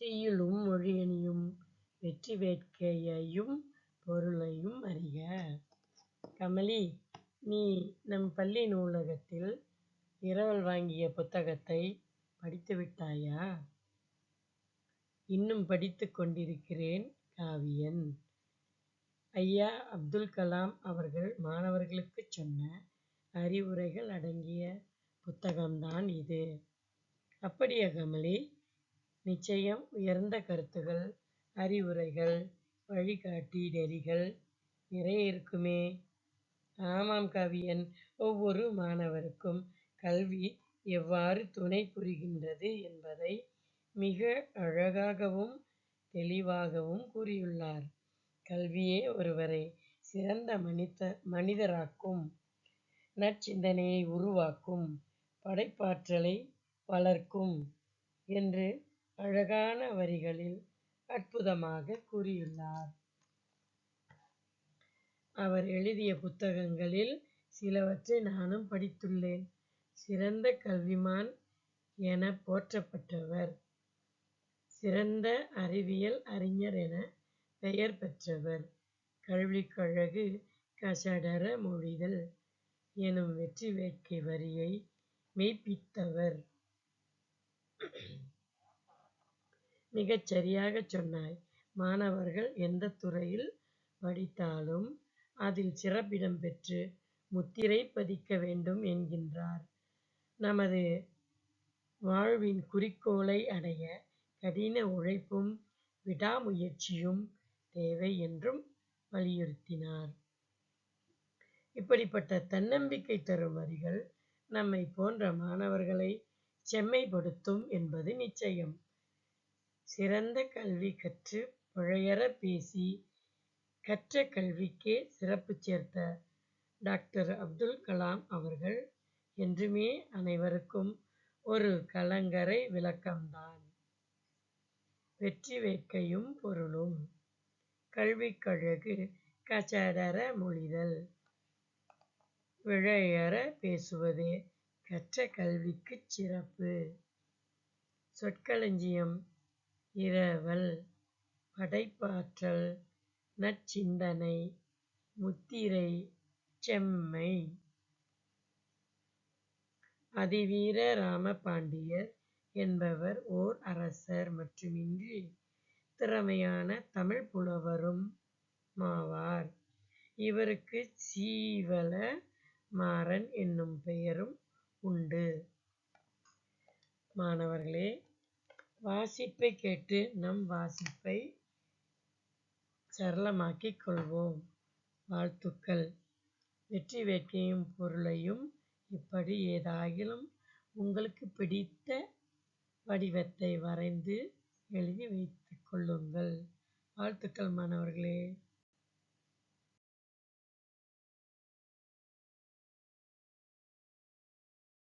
செய்யுளும் மொழியணியும் வெற்றி வேட்கையையும் பொருளையும் அறிக. கமலி நீ நம் பள்ளி நூலகத்தில் இரவல் வாங்கிய புத்தகத்தைப் படித்துவிட்டாயா? இன்னும் படித்துக் கொண்டிருக்கிறேன் காவியன். ஐயா அப்துல் கலாம் அவர்கள் மாணவர்களுக்குச் சொன்ன அறிவுரைகள் அடங்கிய புத்தகம்தான் இது. அப்படியா கமலி? நிச்சயம் உயர்ந்த கருத்துகள், அறிவுரைகள், வழிகாட்டி நெறிகள் நிறைய இருக்குமே? ஆமாம் கவியன் ஒவ்வொரு மாணவருக்கும் கல்வி எவ்வாறு துணை புரிகின்றது என்பதை மிக அழகாகவும் தெளிவாகவும் கூறியுள்ளார். கல்வியே ஒருவரை சிறந்த மனிதராக்கும். நற்சிந்தனையை உருவாக்கும். படைப்பாற்றலை வளர்க்கும் என்று அழகான வரிகளில் அற்புதமாக கூறியுள்ளார். அவர் எழுதிய புத்தகங்களில் சிலவற்றை நானும் படித்துள்ளேன். சிறந்த கல்விமான் என போற்றப்பட்டவர். சிறந்த அறிவியல் அறிஞர் என பெயர் பெற்றவர். கல்விக்கழகு கசடர மொழிதல் எனும் வெற்றி வேட்கை வரியை மெய்ப்பித்தவர். மிகச் சரியாகச் சொன்னாய். மாணவர்கள் எந்தத் துறையில் படித்தாலும் அதில் சிறப்பிடம் பெற்று முத்திரை பதிக்க வேண்டும் என்கின்றார். நமது வாழ்வின் குறிக்கோளை அடைய கடின உழைப்பும் விடாமுயற்சியும் தேவை என்றும் வலியுறுத்தினார். இப்படிப்பட்ட தன்னம்பிக்கை தரும் வரிகள் நம்மைப் போன்ற மாணவர்களைச் செம்மைப்படுத்தும் என்பது நிச்சயம். சிறந்த கல்வி கற்றுப் பிழையறப் பேசி கற்ற கல்விக்கே சிறப்புச் சேர்த்த டாக்டர் அப்துல் கலாம் அவர்கள் என்றுமே அனைவருக்கும் ஒரு கலங்கரை விளக்கம்தான். வெற்றி வேட்கையும் பொருளும்! கல்விக்கழகு கசடற மொழிதல் பிழையறப் பேசுவதே கற்ற கல்விக்குச் சிறப்பு. சொற்களஞ்சியம் இரவல் படைப்பாற்றல் நற்சிந்தனை முத்திரை செம்மை. அதிவீர ராமபாண்டியர் என்பவர் ஓர் அரசர் மட்டுமின்றி திறமையான தமிழ்ப் புலவருமாவார். இவருக்குச் சீவல மாறன் என்னும் பெயரும் உண்டு. மாணவர்களே வாசிப்பைக் கேட்டு நம் வாசிப்பை சரளமாக்கிக் கொள்வோம். வாழ்த்துக்கள்! வெற்றி வேட்கையும் பொருளையும் இப்படி ஏதாகிலும் உங்களுக்கு பிடித்த வடிவத்தை வரைந்து எழுதி வைத்துக் கொள்ளுங்கள். வாழ்த்துக்கள் மாணவர்களே!